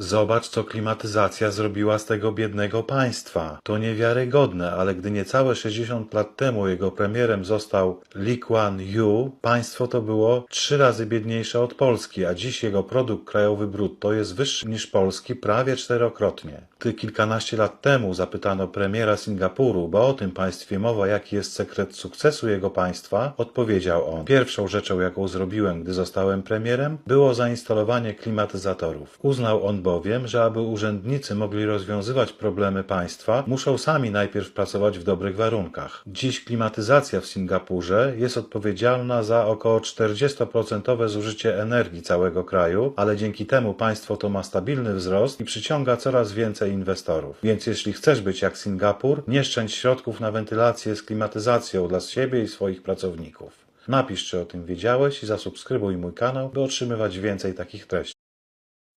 Zobacz, co klimatyzacja zrobiła z tego biednego państwa. To niewiarygodne, ale gdy niecałe 60 lat temu jego premierem został Lee Kuan Yew, państwo to było trzy razy biedniejsze od Polski, a dziś jego produkt krajowy brutto jest wyższy niż Polski prawie czterokrotnie. Gdy kilkanaście lat temu zapytano premiera Singapuru, bo o tym państwie mowa, jaki jest sekret sukcesu jego państwa, odpowiedział on: Pierwszą rzeczą, jaką zrobiłem, gdy zostałem premierem, było zainstalowanie klimatyzatorów. Uznał on bowiem, że aby urzędnicy mogli rozwiązywać problemy państwa, muszą sami najpierw pracować w dobrych warunkach. Dziś klimatyzacja w Singapurze jest odpowiedzialna za około 40% zużycie energii całego kraju, ale dzięki temu państwo to ma stabilny wzrost i przyciąga coraz więcej inwestorów. Więc jeśli chcesz być jak Singapur, nie szczędź środków na wentylację z klimatyzacją dla siebie i swoich pracowników. Napisz, czy o tym wiedziałeś i zasubskrybuj mój kanał, by otrzymywać więcej takich treści.